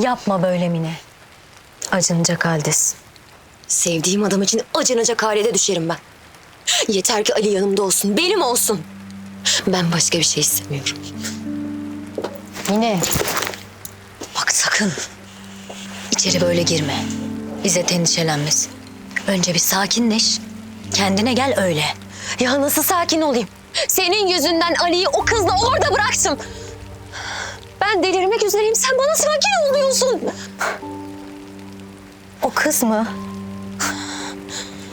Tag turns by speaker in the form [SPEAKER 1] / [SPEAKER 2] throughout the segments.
[SPEAKER 1] Yapma böyle Mine. Acınacak haldesin.
[SPEAKER 2] Sevdiğim adam için acınacak halede düşerim ben. Yeter ki Ali yanımda olsun, benim olsun. Ben başka bir şey istemiyorum.
[SPEAKER 1] Mine.
[SPEAKER 2] Bak sakın.
[SPEAKER 1] İçeri böyle girme. İzzet endişelenmesin. Önce bir sakinleş. Kendine gel öyle.
[SPEAKER 2] Ya nasıl sakin olayım? Senin yüzünden Ali'yi o kızla orada bıraktım. Ben delirmek üzereyim. Sen bana sakin ol diyorsun.
[SPEAKER 1] O kız mı?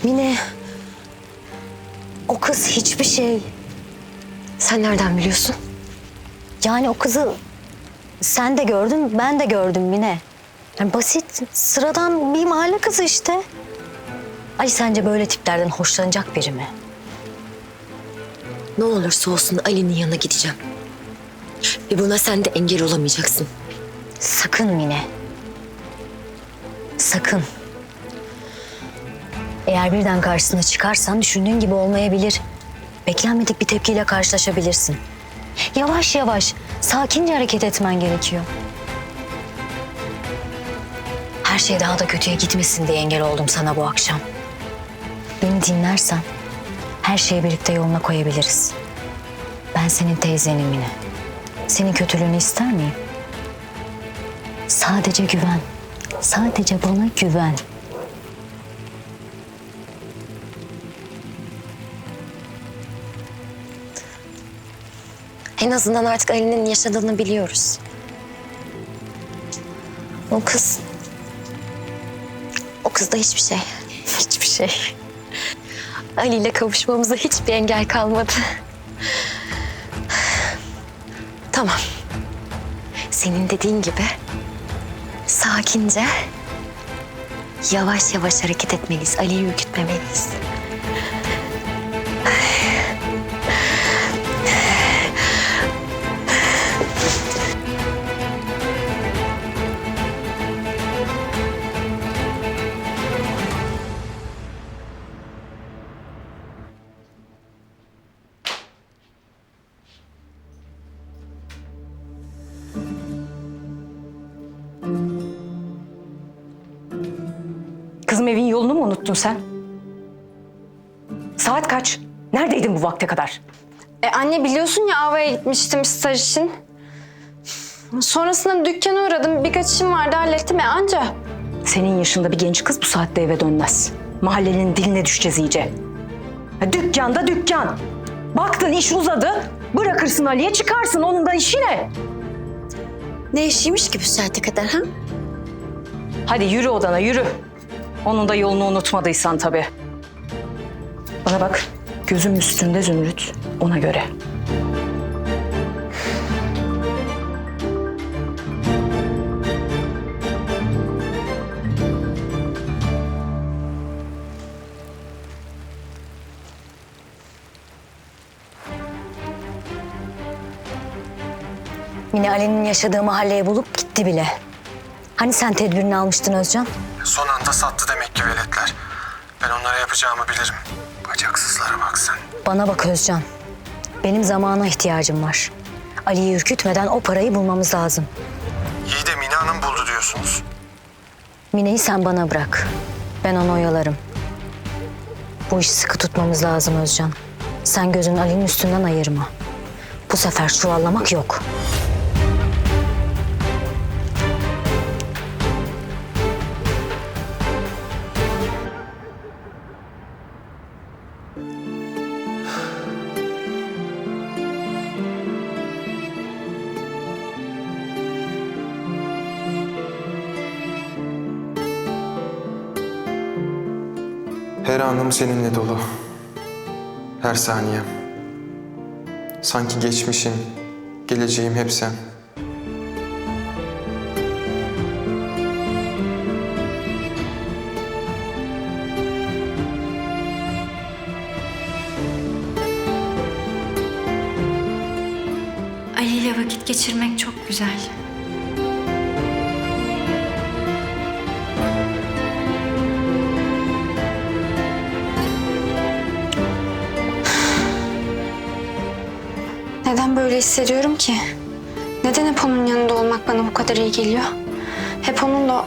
[SPEAKER 1] Mine. O kız hiçbir şey.
[SPEAKER 2] Sen nereden biliyorsun?
[SPEAKER 1] Yani o kızı sen de gördün, ben de gördüm Mine. Yani basit, sıradan bir mahalle kızı işte. Ali sence böyle tiplerden hoşlanacak biri mi?
[SPEAKER 2] Ne olursa olsun Ali'nin yanına gideceğim. Ve buna sen de engel olamayacaksın.
[SPEAKER 1] Sakın Mine. Sakın. Eğer birden karşısına çıkarsan düşündüğün gibi olmayabilir. Beklenmedik bir tepkiyle karşılaşabilirsin. Yavaş yavaş, sakince hareket etmen gerekiyor. Her şey daha da kötüye gitmesin diye engel oldum sana bu akşam. Beni dinlersen her şeyi birlikte yoluna koyabiliriz. Ben senin teyzenim Mine. Senin kötülüğünü ister miyim? Sadece güven. Sadece bana güven.
[SPEAKER 2] En azından artık Ali'nin yaşadığını biliyoruz. O kız... O kızda hiçbir şey. Hiçbir şey. Ali ile kavuşmamıza hiçbir engel kalmadı. Tamam. Senin dediğin gibi sakince yavaş yavaş hareket etmeliyiz. Ali'yi ürkütmemeliyiz.
[SPEAKER 3] Kızım evin yolunu mu unuttun sen? Saat kaç? Neredeydin bu vakte kadar?
[SPEAKER 4] E anne biliyorsun ya Ava'ya gitmiştim staj için. Sonrasında dükkana uğradım. Birkaç işim vardı hallettim ya anca.
[SPEAKER 3] Senin yaşında bir genç kız bu saatte eve dönmez. Mahallenin diline düşeceğiz iyice. Ha, dükkanda dükkan. Baktın iş uzadı. Bırakırsın Ali'ye çıkarsın. Onun da işi ne?
[SPEAKER 2] Ne işiymiş ki bu saate kadar ha?
[SPEAKER 3] Hadi yürü odana yürü. Onun da yolunu unutmadıysan tabii. Bana bak. Gözüm üstünde Zümrüt. Ona göre.
[SPEAKER 1] Mine Ali'nin yaşadığı mahalleye bulup gitti bile. Hani sen tedbirini almıştın Özcan?
[SPEAKER 5] Son anda sattı veletler. Ben onlara yapacağımı bilirim. Bacaksızlara bak sen.
[SPEAKER 1] Bana bak Özcan. Benim zamana ihtiyacım var. Ali'yi ürkütmeden o parayı bulmamız lazım.
[SPEAKER 5] İyi de Mine Hanım buldu diyorsunuz.
[SPEAKER 1] Mine'yi sen bana bırak. Ben onu oyalarım. Bu işi sıkı tutmamız lazım Özcan. Sen gözün Ali'nin üstünden ayırma. Bu sefer çuvallamak yok.
[SPEAKER 5] Her anım seninle dolu. Her saniyem. Sanki geçmişim, geleceğim hep sen.
[SPEAKER 6] Ali ile vakit geçirmek çok güzel.
[SPEAKER 4] Neden böyle hissediyorum ki? Neden hep onun yanında olmak bana bu kadar iyi geliyor? Hep onunla